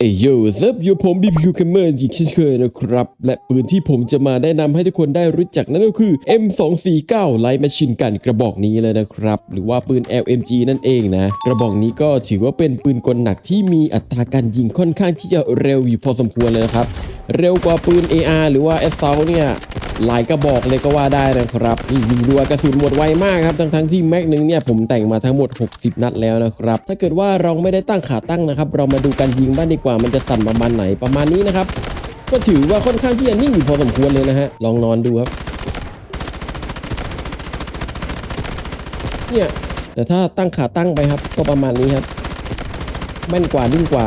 เอยโยเซฟอยู่ผมบีพีคิวเคมเมอร์อีกเช่นเคยนะครับ และปืนที่ผมจะมาแนะนำให้ทุกคนได้รู้จักนั่นก็คือ M249 ไลท์แมชชินกันกระบอกนี้เลยนะครับ หรือว่าปืน LMG นั่นเองนะ กระบอกนี้ก็ถือว่าเป็นปืนกลหนักที่มีอัตราการยิงค่อนข้างที่จะเร็วอยู่พอสมควรเลยนะครับ เร็วกว่าปืน AR หรือว่า Assault เนี่ยหลายกระบอกเลยก็ว่าได้นะครับนี่ยิงรัวกระสุนหมดไวมากครับทั้งทั้งที่แม็กหนึ่งเนี่ยผมแต่งมาทั้งหมด 60 นัดแล้วนะครับ ถ้าเกิดว่าเราไม่ได้ตั้งขาตั้งนะครับ เรามาดูการยิงบ้างดีกว่ามันจะสั่นประมาณไหนประมาณนี้นะครับ ก็ถือว่าค่อนข้างที่จะนิ่งอยู่พอสมควรเลยนะฮะลองนอนดูครับเนี่ยแต่ถ้าตั้งขาตั้งไปครับ ก็ประมาณนี้ครับแม่นกว่านิ่งกว่า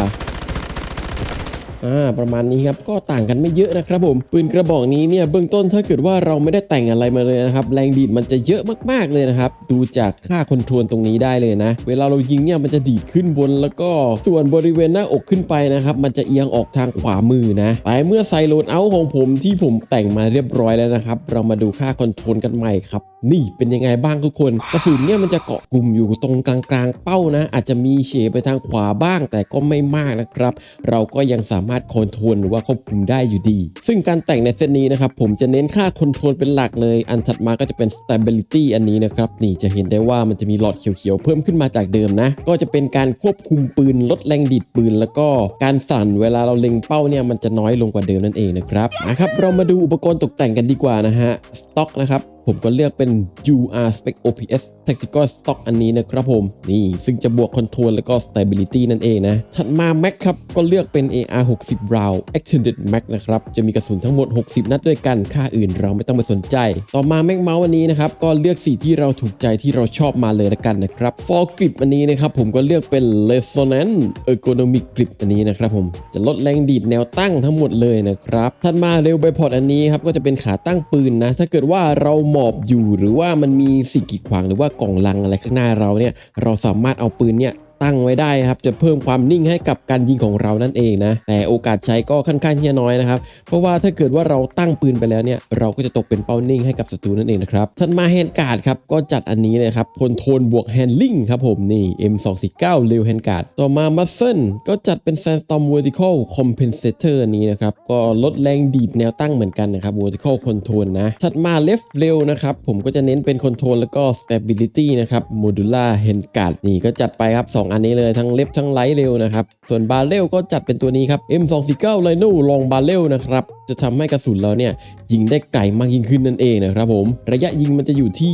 อ่าประมาณนี้ครับก็ต่างกันไม่เยอะนะครับผมปืนกระบอกนี้เนี่ยเบื้องต้นถ้าเกิดว่าเราไม่ได้แต่งอะไรมาเลยนะครับแรงดีดมันจะเยอะมากๆเลยนะครับดูจากค่าคอนโทรลตรงนี้ได้เลยนะ เวลาเรายิงเนี่ยมันจะดีดขึ้นบนแล้วก็ส่วนบริเวณหน้าอกขึ้นไปนะครับมันจะเอียงออกทางขวามือนะแต่เมื่อใส่โหลดเอาของผมที่ผมแต่งมาเรียบร้อยแล้วนะครับ เรามาดูค่าคอนโทรลกันใหม่ครับ นี่เป็นยังไงบ้างทุกคนกระสุนเนี่ยมันจะเกาะกลุ่มอยู่ตรงกลางๆ เป้านะ อาจจะมีเฉไปทางขวาบ้างแต่ก็ไม่มากนะครับ เราก็ยังสามารถคอนโทรลหรือว่าควบคุมได้อยู่ดี ซึ่งการแต่งในเซตนี้นะครับผมจะเน้นค่าคอนโทรลเป็นหลักเลย อันถัดมาก็จะเป็น stability อันนี้นะครับนี่จะเห็นได้ว่ามันจะมีหลอดเขียวๆเพิ่มขึ้นมาจากเดิมนะ ก็จะเป็นการควบคุมปืนลดแรงดีดปืน แล้วก็การสั่นเวลาเราเล็งเป้าเนี่ยมันจะน้อยลงกว่าเดิมนั่นเองนะครับนะครับเรามาดูอุปกรณ์ตกแต่งกันดีกว่านะฮะสต็อกนะครับผมก็เลือกเป็น UR Spec OPS Tactical Stock อันนี้นะครับผม นี่ซึ่งจะบวก Control แล้วก็ Stability นั่นเองนะ ถัดมา Mac ครับ ก็เลือกเป็น AR 60 Round Extended Mac นะครับ จะมีกระสุนทั้งหมด 60 นัดด้วยกัน ค่าอื่นเราไม่ต้องไปสนใจ ต่อมา Mac Mouse อันนี้นะครับ ก็เลือกสีที่เราถูกใจที่เราชอบมาเลยละกันนะครับ For Grip อันนี้นะครับ ผมก็เลือกเป็น Resonance Ergonomic Grip อันนี้นะครับผม จะลดแรงดีดแนวตั้งทั้งหมดเลยนะครับ ถัดมาเร็วไบพอดอันนี้ครับ ก็จะเป็นขาตั้งปืนนะ ถ้าเกิดว่าเราหมอบอยู่หรือว่ามันมีสิ่งกีดขวางหรือว่ากล่องลังอะไรข้างหน้าเราเนี่ยเราสามารถเอาปืนเนี่ย ตั้งไว้ได้ครับจะเพิ่มความนิ่งให้กับการยิงของเรานั่นเองนะแต่โอกาสใช้ก็ค่อนข้างที่จะน้อยนะครับเพราะว่าถ้าเกิดว่าเราตั้งปืนไปแล้วเนี่ยเราก็จะตกเป็นเป้านิ่งให้กับศัตรูนั่นเองนะครับถัดมาแฮนการ์ดครับก็จัดอันนี้เลยครับคอนโทรลบวกแฮนด์ลิงครับผมนี่ M249 เร็วแฮนการ์ดต่อมามัสเซิลก็จัดเป็น Sandstorm Vertical Compensator อันนี้นะครับก็ลดแรงดีดแนวตั้งเหมือนกันนะครับ Vertical Control นะถัดมา Left เร็วนะครับผมก็จะเน้นเป็น Control แล้วก็ Stability นะครับ Modular Hand Guard นี่ก็จัดไปครับ2อันนี้เลยทั้งเล็บทั้งไลท์เร็วนะครับส่วนบาเรลก็จัดเป็นตัวนี้ครับ M249 Rhino Long Barrel นะครับ จะทำให้กระสุนเราเนี่ยยิงได้ไกลมากยิ่งขึ้นนั่นเองนะครับผม ระยะยิงมันจะอยู่ที่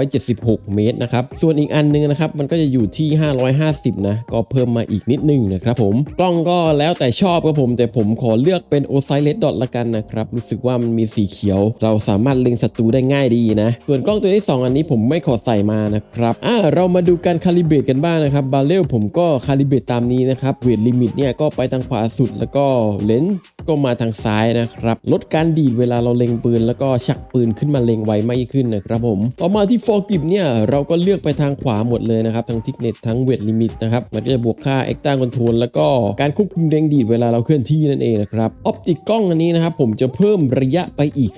576 เมตรนะครับ ส่วนอีกอันนึงนะครับมันก็จะอยู่ที่ 550 นะ ก็เพิ่มมาอีกนิดนึงนะครับผม กล้องก็แล้วแต่ชอบครับผม แต่ผมขอเลือกเป็น o s i l e s Dot ละกันนะครับ รู้สึกว่ามันมีสีเขียว เราสามารถเล็งศัตรูได้ง่ายดีนะ ส่วนกล้องตัวที่ 2 อันนี้ผมไม่ขอใส่มานะครับ อ่าเรามาดูการคาลิเบตกันบ้างนะครับ บาเรลผมก็คาลิเบตตามนี้นะครับ เวทลิมิตเนี่ยก็ไปทางขวาสุดแล้วก็เลนส์ก็มาทางซ้ายนะครับลดการดีดเวลาเราเล็งปืน แล้วก็ชักปืนขึ้นมาเล็งไวมากขึ้นนะครับผมต่อมาที่ฟอร์กิบเนี่ยเราก็เลือกไปทางขวาหมดเลยนะครับทั้งทิกเน็ตทั้งเวทลิมิตนะครับมันก็จะบวกค่าเอ็กต้าคอนโทรลแล้วก็การควบคุมแรงดีดเวลาเราเคลื่อนที่นั่นเองนะครับออปติกกล้องอันนี้นะครับผมจะเพิ่มระยะไปอีก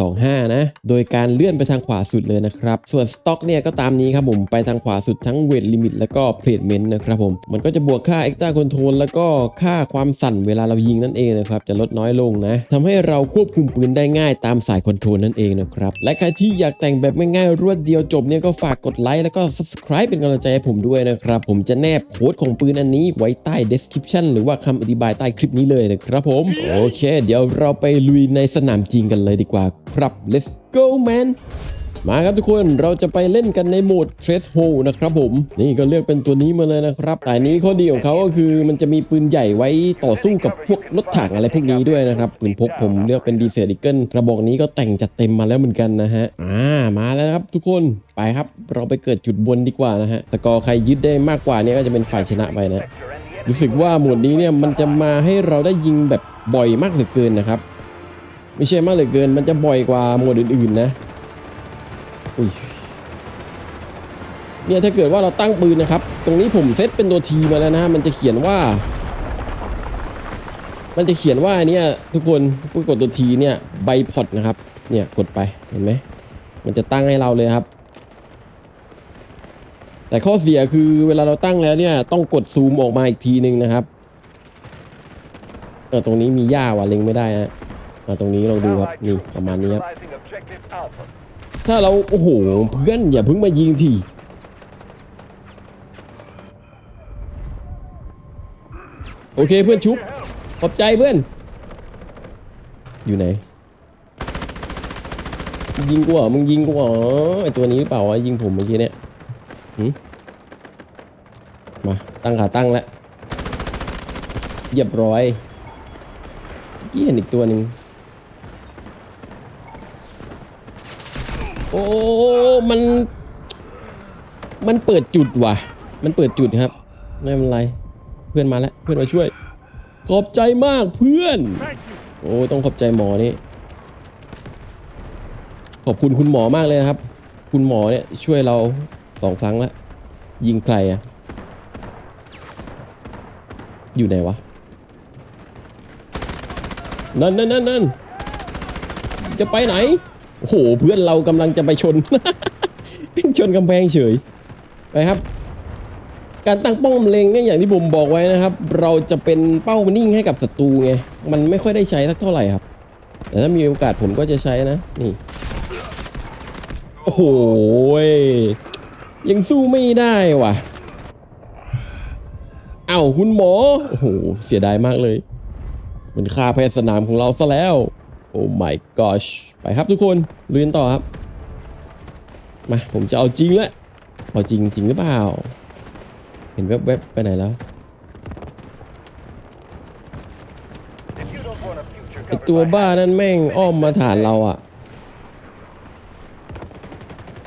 0.25 นะ โดยการเลื่อนไปทางขวาสุดเลยนะครับ ส่วนสต็อกเนี่ยก็ตามนี้ครับผมไปทางขวาสุดทั้งเวทลิมิตแล้วก็เพลทเมนต์นะครับผมมันก็จะบวกค่าเอ็กต้าคอนโทรลแล้วก็ค่าความสั่นเวลาเรายิงนั่นเองนะครับจะลดน้อยลงนะทำให้เราควบคุมปืนได้ง่ายตามสายคอนโทรลนั่นเองนะครับ และใครที่อยากแต่งแบบง่ายๆรวดเดียวจบเนี่ยก็ฝากกดไลค์แล้วก็ subscribe เป็นกำลังใจให้ผมด้วยนะครับ ผมจะแนบโค้ดของปืนอันนี้ไว้ใต้ description หรือว่าคำอธิบายใต้คลิปนี้เลยนะครับผม โอเค เดี๋ยวเราไปลุยในสนามจริงกันเลยดีกว่าครับ let's go man มาครับทุกคนเราจะไปเล่นกันในโหมด Trace Hole นะครับผม นี่ก็เลือกเป็นตัวนี้มาเลยนะครับแต่อันนี้ข้อดีของเขาก็คือมันจะมีปืนใหญ่ไว้ต่อสู้กับพวกรถถังอะไรพวกนี้ด้วยนะครับปืนพกผมเลือกเป็นดีเซลดิเกิลกระบอกนี้ก็แต่งจัดเต็มมาแล้วเหมือนกันนะฮะอ่ามาแล้วครับทุกคนไปครับเราไปเกิดจุดบนดีกว่านะฮะต่กอใครยึดได้มากกว่านี้ก็จะเป็นฝ่ายชนะไปนะรู้สึกว่าโหมดนี้เนี่ยมันจะมาให้เราได้ยิงแบบบ่อยมากเหลือเกินนะครับไม่ใช่มากเหลือเกิน มันจะบ่อยกว่าโหมดอื่นๆนะ อุ้ยเนี่ยถ้าเกิดว่าเราตั้งปืนนะครับ ตรงนี้ผมเซตเป็นตัวทีมาแล้วนะ มันจะเขียนว่า มันจะเขียนว่าเนี่ยทุกคนผู้กดตัวทีเนี่ยใบพอดนะครับ เนี่ยกดไปเห็นไหมมันจะตั้งให้เราเลยครับ แต่ข้อเสียคือเวลาเราตั้งแล้วเนี่ยต้องกดซูมออกมาอีกทีหนึ่งนะครับเออตรงนี้มีหญ้าว่ะเล็งไม่ได้ฮะอ่าตรงนี้เราดูครับนี่ประมาณนี้ครับ ถ้าเรา โอ้โห เพื่อนอย่าเพิ่งมายิงทีโอเคเพื่อนชุบ ขอบใจเพื่อน อยู่ไหน ยิงกูเหรอ มึงยิงกูเหรอไอตัวนี้หรือเปล่าวะยิงผมเมื่อกี้เนี่ยมมาตั้งขาตั้งแล้วเรียบร้อยเมื่อกี้เห็นอีกตัวหนึ่ง อ้มัน มันเปิดจุดว่ะ มันเปิดจุดครับไม่เป็นไร เพื่อนมาแล้ว เพื่อนมาช่วย ขอบใจมากเพื่อน โอ้ต้องขอบใจหมอนี่ ขอบคุณคุณหมอมากเลยนะครับ คุณหมอเนี่ยช่วยเราสองครั้งแล้ว ยิงใครอะอยู่ไหนวะ นั่นนั่นนั่นนั่นจะไปไหน โอ้โหเพื่อนเรากำลังจะไปชน ชนกำแพงเฉยไปครับ การตั้งป้าเล็งเนี่ยอย่างที่ผมบอกไว้นะครับ เราจะเป็นเป้านิ่งให้กับศัตรูไงมันไม่ค่อยได้ใช้สักเท่าไหร่ครับ แต่ถ้ามีโอกาสผมก็จะใช้นะนี่โอ้โหยังสู้ไม่ได้ว่ะเอ้าคุณหมอโอ้โหเสียดายมากเลย มันฆ่าแพทย์สนามของเราซะแล้ว อ้ my gosh ไปครับทุกคนลุยกันต่อครับ มาผมจะเอาจริงแล้วเอาจริงจริงหรือเปล่า เห็นแวบๆไปไหนแล้วไอตัวบ้านั่นแม่งอ้อมมาฐานเราอะ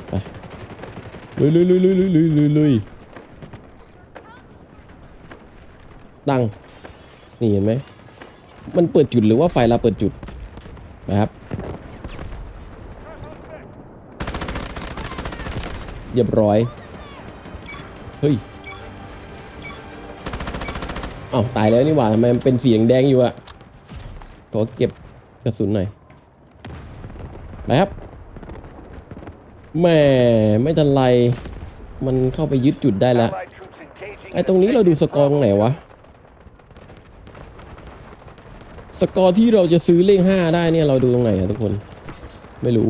ไปลุยลุยลุยลุยลุยลุยลุยลุยตั้งนี่เห็นไหม มันเปิดจุดหรือว่าไฟเราเปิดจุด นะครับเรียบร้อย เฮ้ยเอ้าตายแล้วนี่หว่าทำไมมันเป็นสีแดงอยู่อะขอเก็บกระสุนหน่อยไปครับแหม่ไม่ทันไร มันเข้าไปยึดจุดได้แล้วไอ้ตรงนี้เราดูสกอร์ตรงไหนวะ สกอร์ที่เราจะซื้อเลขห้าได้เนี่ยเราดูตรงไหนอะทุกคน ไม่รู้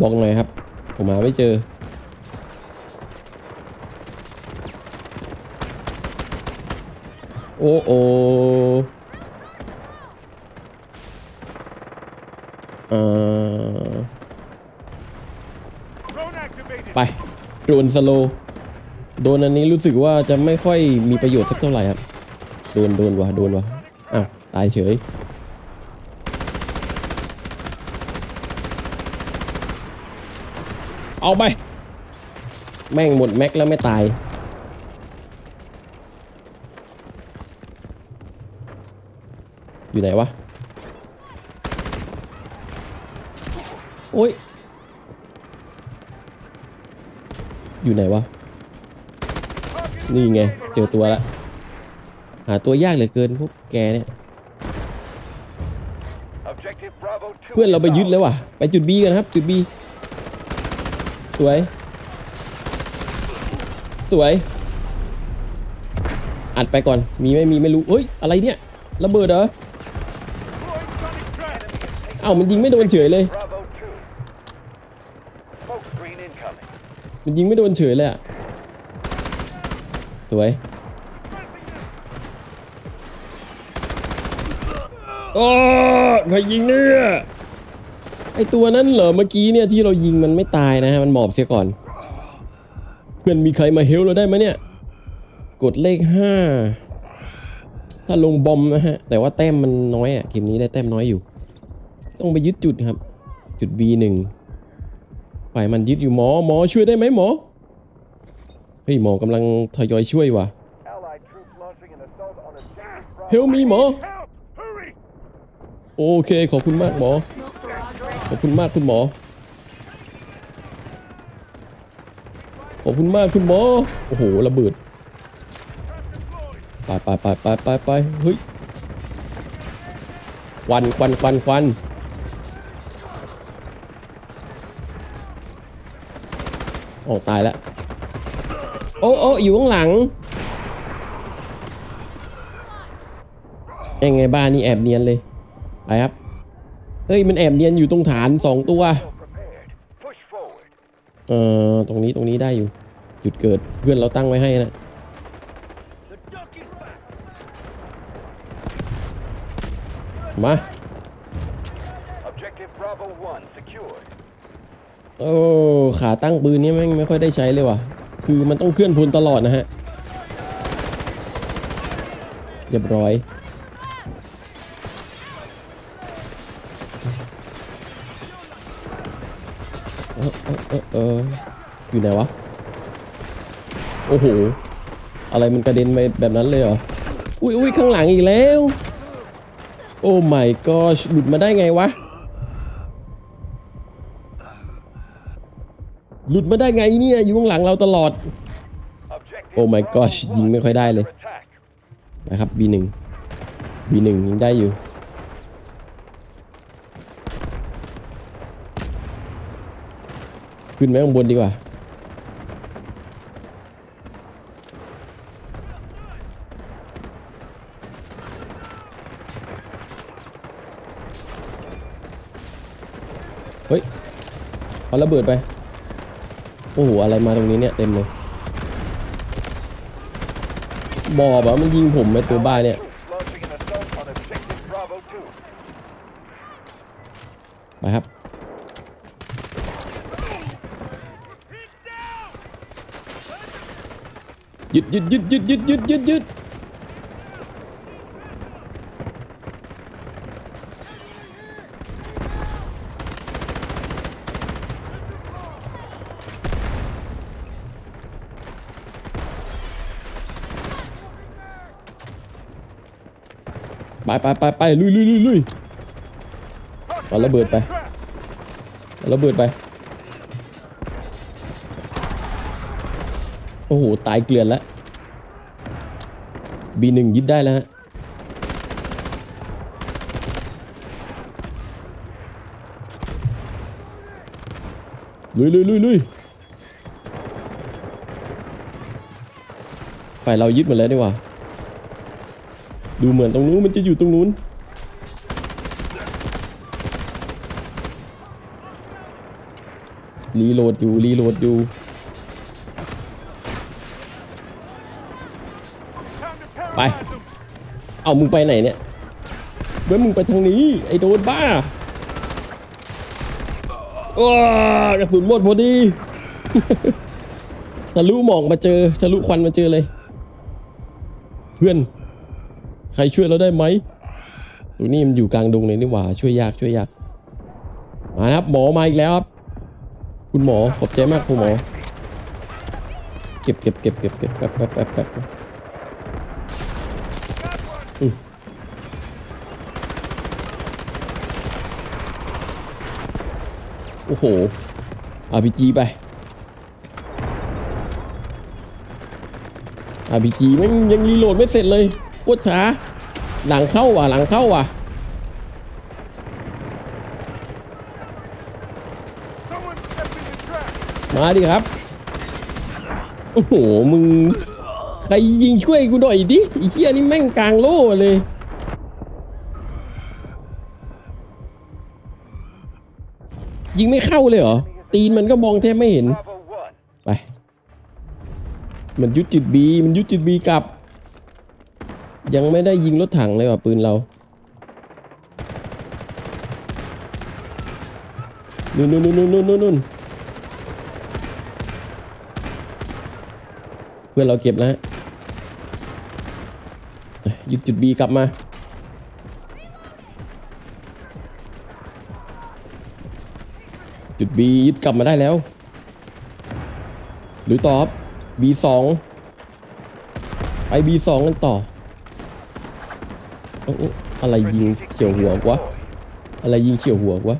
บอกหน่อยครับ ผมหาไม่เจอ โอ้โอเออไปโดนสโลโดนอันนี้รู้สึกว่าจะไม่ค่อยมีประโยชน์สักเท่าไหร่ครับ โดนโดนวะโดนวะ ตายเฉย เอาไป แม่งหมดแม็กแล้วไม่ตาย อยู่ไหนวะ โอ้ย อยู่ไหนวะ นี่ไง เจอตัวละ หาตัวยากเหลือเกินพวกแกเนี่ย เพื่อนเราไปยึดแล้วว่ะ ไปจุดบีกันครับ จุดบีสวย สวย อัดไปก่อน มีไม่มีไม่รู้ เฮ้ย อะไรเนี่ย ระเบิดเหรอเอ้ามันยิงไม่โดนเฉยเลย มันยิงไม่โดนเฉยเลยอะสวย โอ้ใครยิงเนี่ย ไอตัวนั้นเหรอเมื่อกี้เนี่ยที่เรายิงมันไม่ตายนะฮะมันหมอบเสียก่อน เพื่อนมีใครมาเฮลเราได้ไหมเนี่ย กดเลขห้าถ้าลงบอมนะฮะ แต่ว่าแต้มมันน้อยอะเกมนี้ได้แต้มน้อยอยู่ ต้องไปยึดจุดครับ จุด B1 ฝ่ายมันยึดอยู่หมอหมอช่วยได้ไหมหมอเฮ้ยหมอกำลังทยอยช่วยว่ะเฮลมีหมอ โอเคขอบคุณมากหมอ อบคุณมากคุณหมอ ขอบคุณมากคุณหมอ โอ้โหระเบิด ไปไปไปไปไปไปเฮ้ยควันควันควันควันโอ้ตายแล้ว โอ้โอ้อยู่ข้างหลังยังไงบ้านนี่แอบเนียนเลย ไปครับ ฮ้ยมันแอบเนียนอยู่ตรงฐานสองตัว Well prepared. Push forward. เอ่อตรงนี้ตรงนี้ได้อยู่ จุดเกิดเพื่อนเราตั้งไว้ให้นะ The duck is back. มา Objective Bravo 1 secured. โอ้ขาตั้งปืนนี่แม่งไม่ค่อยได้ใช้เลยว่ะ คือมันต้องเคลื่อนพลตลอดนะฮะเรียบร้อย เออเอออยู่ไหนวะ โอ้โห อะไรมันกระเด็นไปแบบนั้นเลยเหรอ อุ้ยอุ้ยข้างหลังอีกแล้ว โอ้ my gosh หลุดมาได้ไงวะ หลุดมาได้ไงเนี่ย อยู่ข้างหลังเราตลอด Objective Oh my god ยิงไม่ค่อยได้เลย นะครับ B1 B1 ยิงได้อยู่ ขึ้นไปข้างบนดีกว่าเฮ้ยเอาระเบิดไป โอ้โห อะไรมาตรงนี้เนี่ย เต็มเลย บอบอะมันยิงผมไอ้ตัวบ้าเนี่ย Troops launching an assault on Objective Bravo 2. ไปครับ ยึดยึดยึดยึดยึดยึดยึดยึดไปไปไปไปลุยลุยลุยลุยเอาระเบิดไปเอาระเบิดไป อ้โห ตายเกลือนแล้ว B1 ยึดได้แล้วฮะลุยลุยลุยลุยฝ่ายเรายึดหมดแล้วดีกว่า ดูเหมือนตรงนู้นมันจะอยู่ตรงนู้น รีโหลดอยู่ รีโหลดอยู่ ไป เอามึงไปไหนเนี่ยเว้ยมึงไปทางนี้ ไอ้โดนบ้าว้กระสุนหมดพอดีทะลุหมอกมาเจอทะลุควันมาเจอเลย เพื่อน ใครช่วยเราได้ไหมตรงนี้มันอยู่กลางดงเลยนี่หว่าช่วยยากช่วยยากมาครับ หมอมาอีกแล้วครับ คุณหมอขอบใจมากคุณหมอ เก็บเก็บเก็บเก็บเก็บแป๊บแป๊บแป๊บแป๊บ โอ้โห RPG ไป RPG แม่งยังรีโหลดไม่เสร็จเลยโคตรช้า หลังเข้าว่ะ หลังเข้าว่ะมาดิครับ โอ้โห มึง ใครยิงช่วยกูหน่อยดิไอ้เหี้ยนี่แม่งกลางโล่เลย ยิงไม่เข้าเลยเหรอ ตีนมันก็มองแทบไม่เห็น ไป มันยุดจุดบีมันยุดจุดบีกลับ ยังไม่ได้ยิงรถถังเลยว่ะปืนเรานู่นนู่นนู่นนู่นนู่นเพื่อนเราเก็บแล้วฮะยยึดจุดบีกลับมา จุดบียึดกลับมาได้แล้ว หรือตอบ B2 ไป B2 กันต่อเอ้าเอ้าอะไรยิงเฉียวหัวกูวะ อะไรยิงเฉียวหัวกูวะ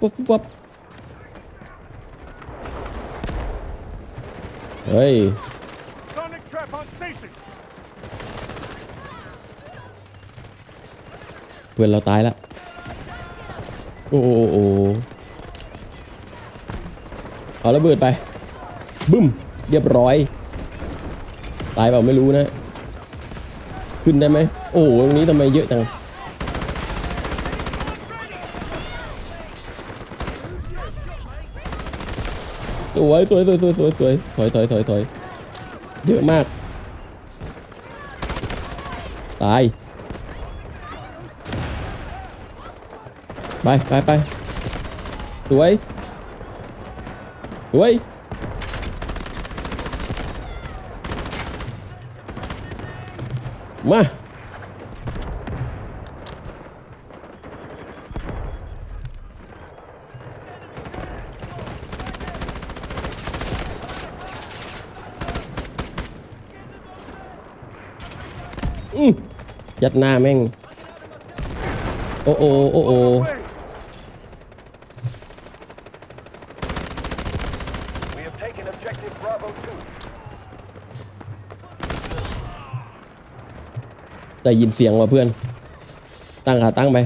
ปุ๊บปุ๊บปุ๊บเฮ้ย Sonic trap on station. เพื่อนเราตายแล้วโอ้โอ้โอ้โอ้ เอาระเบิดไป บึ้ม เรียบร้อย ตายเปล่าไม่รู้นะ ขึ้นได้ไหม โอ้โห ตรงนี้ทำไมเยอะจัง สวยสวยสวยสวยสวยสวยถอยถอยถอยถอยเยอะมาก ตาย ไปไปไปสวย สวยมาอืมยัดหน้าแม่ง โอ้โอโอ้โอ Away. We have taken objective Bravo 2. ได้ยินเสียงว่ะเพื่อน ตั้งขาตั้งไป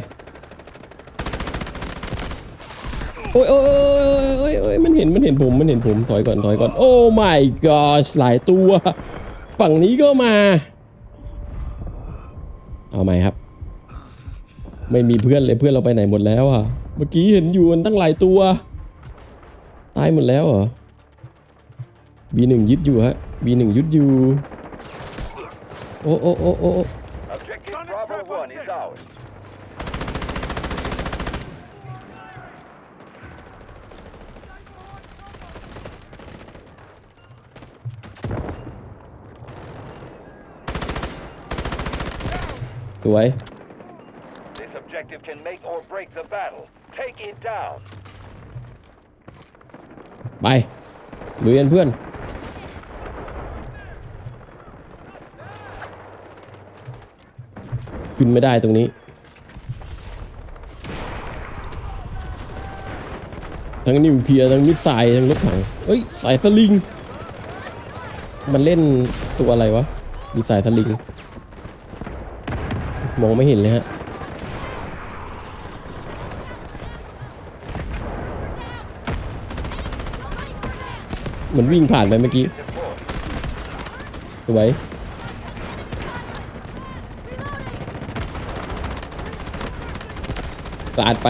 โอ้ยโอ้ยโอ้ยโอ้ยมันเห็นมันเห็นผมมันเห็นผมถอยก่อนถอยก่อน โอ้ my gosh หลายตัว ฝั่งนี้ก็มา เอาไหมครับ ไม่มีเพื่อนเลยเพื่อนเราไปไหนหมดแล้วอะ เมื่อกี้เห็นอยู่กันตั้งหลายตัว ตายหมดแล้วเหรอ B1 ยึดอยู่ฮะ B1 ยึดอยู่ โอ้โอ้โอ้โอ้โอ้ Objective Bravo 1 is ours. สวย This objective can make or break the battle. Take it down. ไปลุยกันเพื่อน ขึ้นไม่ได้ตรงนี้ ทั้งนิวเคลียร์ทั้งมิสไซล์ทั้งรถถังเอ้ยสายสลิง มันเล่นตัวอะไรวะ มีสายสลิง มองไม่เห็นเลยฮะเหมือนวิ่งผ่านไปเมื่อกี้ Deploy. สวย กาดไป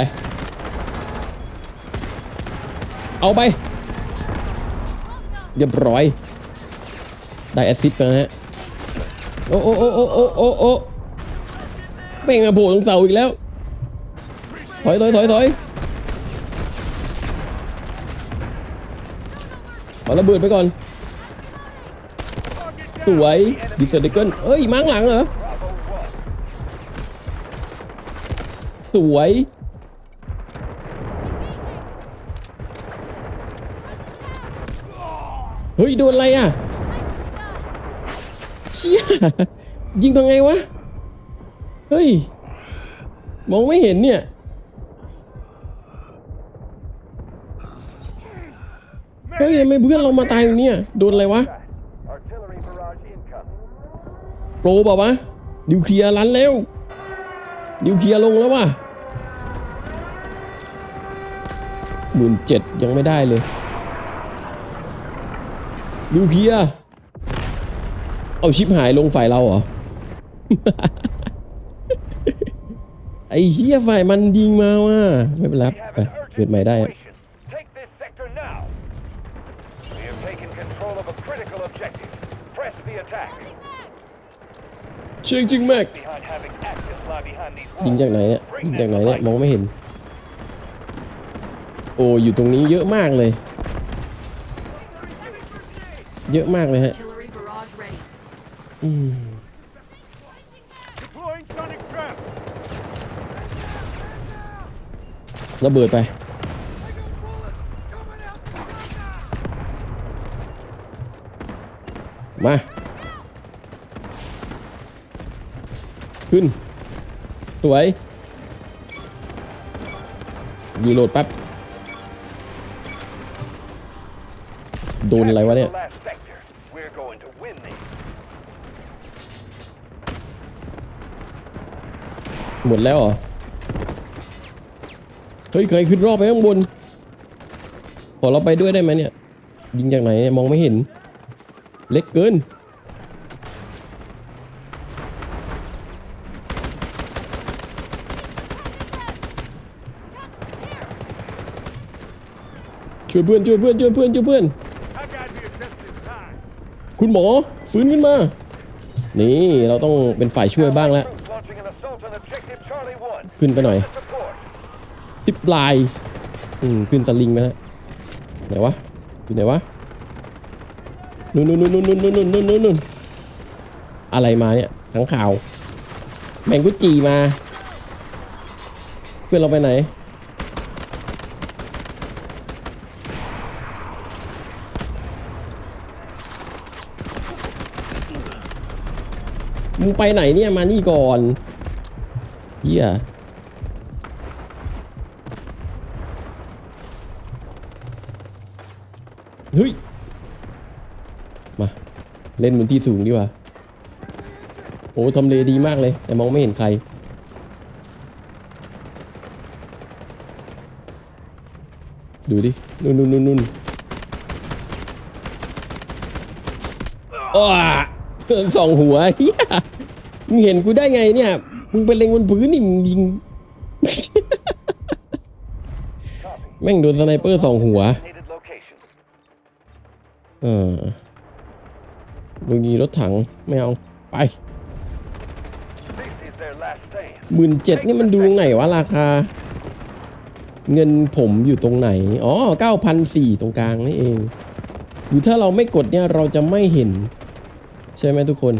เอาไป เรียบร้อย ได้แอสซิสต์ไปนะฮะ โอ้โอ้โอ้โอ้โอ้โอ้โอ้เป่งมาโผล่ตรงเสาอีกแล้ว ถอยถอยถอยถอยขอระเบิดไปก่อน สวยดิเซอร์เดเกิลเอ้ยมั้งหลังเหรอ สวย ฮ้ยโดนอะไรอะเชี่ยยิงตรงไงวะ เฮ้ย มองไม่เห็นเนี่ยเฮ้ยทำไมเพื่อนเรามาตายอยู่เนี่ยโดนอะไรวะ Artillery barrage incoming. โปรเปล่าวะนิวเคลียร์รันเร็วนิวเคลียร์ลงแล้วว่ะหมื่นเจ็ดยังไม่ได้เลย นิวเคลียร์ เอาชิปหายลงฝ่ายเราเหรอ ไอ้เฮียฝ่ายมันยิงมาว่ะ ไม่เป็นไรครับ We have ไป an เกิด urgent ใหม่ได้ situation. Take this sector now. We have taken control of a critical objective. Press the attack. เชิงจริงมาก Behind having active lie behind these ยิง walls. จากไหนเนี่ย Bring ยิง them จากไหน to เนี่ย life. มองไม่เห็น โอ้ อยู่ตรงนี้เยอะมากเลย เยอะมากเลยฮะ Artillery barrage ready. Deploying sonic trap. ระเบิดไป มา ขึ้น สวยรีโหลดแป๊บ โดนอะไรวะเนี่ย หมดแล้วเหรอ เฮ้ยใครขึ้นรอบไปข้างบน ขอเราไปด้วยได้ไหมเนี่ย ยิงจากไหนเนี่ยมองไม่เห็น เล็กเกิน ช่วยเพื่อนช่วยเพื่อนช่วยเพื่อนช่วยเพื่อน คุณหมอฟื้นขึ้นมา นี่เราต้องเป็นฝ่ายช่วยบ้างแล้ว ขึ้นไปหน่อยติปลายอืมขึ้นสลิงไปแล้วไหนวะอยู่ไหนวะนู่นนู่นนู่นนู่นนู่นนู่นนู่นนู่นอะไรมาเนี่ยขังข่าวแมงกุจีมา เพื่อนเราไปไหน มึงไปไหนเนี่ยมานี่ก่อนเฮียเฮ้ย มา เล่นบนที่สูงดีกว่า โอ้ทำเลดีมากเลย แต่มองไม่เห็นใคร ดูดิ นุ่นนุ่นนุ่นนุ่นอ้าสองหัวเฮียมึงเห็นกูได้ไงเนี่ย มึงไปเล็งบนพื้นนี่มึงยิง แม่งโดนสไนเปอร์สองหัว เออ ดูงี้รถถังไม่เอาไปหมื่นเจ็ดนี่มันดูตรงไหนวะราคา เงินผมอยู่ตรงไหน อ๋อเก้าพันสี่ตรงกลางนี่เองอยู่ถ้าเราไม่กดเนี่ยเราจะไม่เห็น ใช่ไหมทุกคน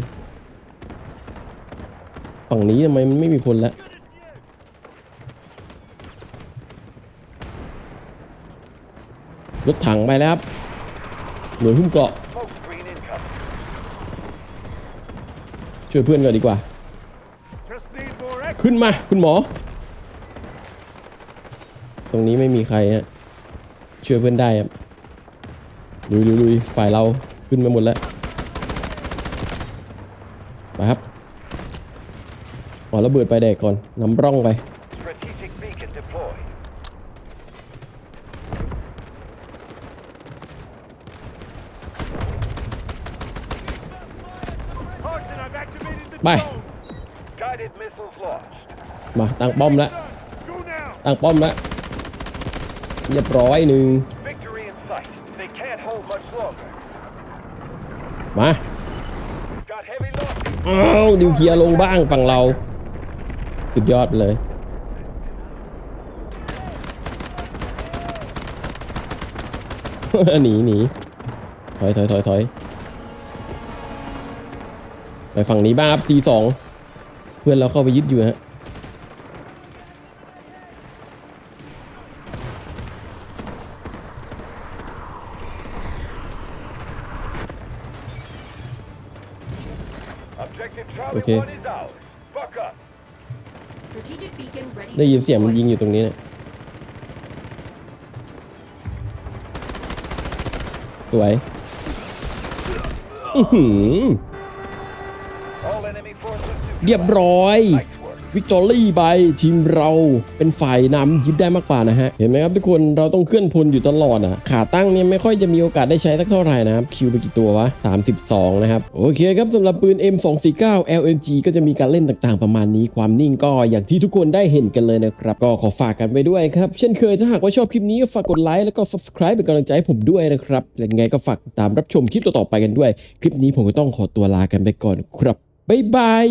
ฝั่งนี้ทำไมมันไม่มีคนละรถถังไปแล้วครับหน่วยหุ้มเกราะ ช่วยเพื่อนก่อนดีกว่า Just need more extra. ขึ้นมาคุณหมอ ตรงนี้ไม่มีใครฮะช่วยเพื่อนได้ครับลุยลุยลุยฝ่ายเราขึ้นมาหมดแล้วไปครับอ๋อระเบิดไปแดกก่อนนำร่องไป ป้อมแล้ว Go now. ตั้งป้อมแล้วเรียบร้อยหนึ่ง Victory in sight. They can't hold much longer. มา Got heavy losses. อ้าวนิวเคลียร์ลงบ้างฝั่งเราสุดยอดไปเลยหนีหนีถอยถอยถอยถอยไปฝั่งนี้บ้างครับ C2 เพื่อนเราเข้าไปยึดอยู่ฮะ ค ได้ยินเสียงมันยิงอยู่ตรงนี้เนี่ยสวยเรียบร้อย วิกตอรี่ไปทีมเราเป็นฝ่ายนำยึดได้มากกว่านะฮะ เห็นไหมครับทุกคนเราต้องเคลื่อนพลอยู่ตลอดอะ ขาตั้งเนี่ยไม่ค่อยจะมีโอกาสได้ใช้สักเท่าไหร่นะครับ คิวไปกี่ตัววะ 32 นะครับ โอเคครับสำหรับปืน M249 LNG ก็จะมีการเล่นต่างๆประมาณนี้ความนิ่งก็อย่างที่ทุกคนได้เห็นกันเลยนะครับ ก็ขอฝากกันไปด้วยครับ เช่นเคยถ้าหากว่าชอบคลิปนี้ก็ฝากกดไลค์แล้วก็ subscribe เป็นกำลังใจให้ผมด้วยนะครับยังไงก็ฝากติดตามรับชมคลิปต่อๆไปกันด้วย คลิปนี้ผมก็ต้องขอตัวลากันไปก่อนครับบ๊ายบาย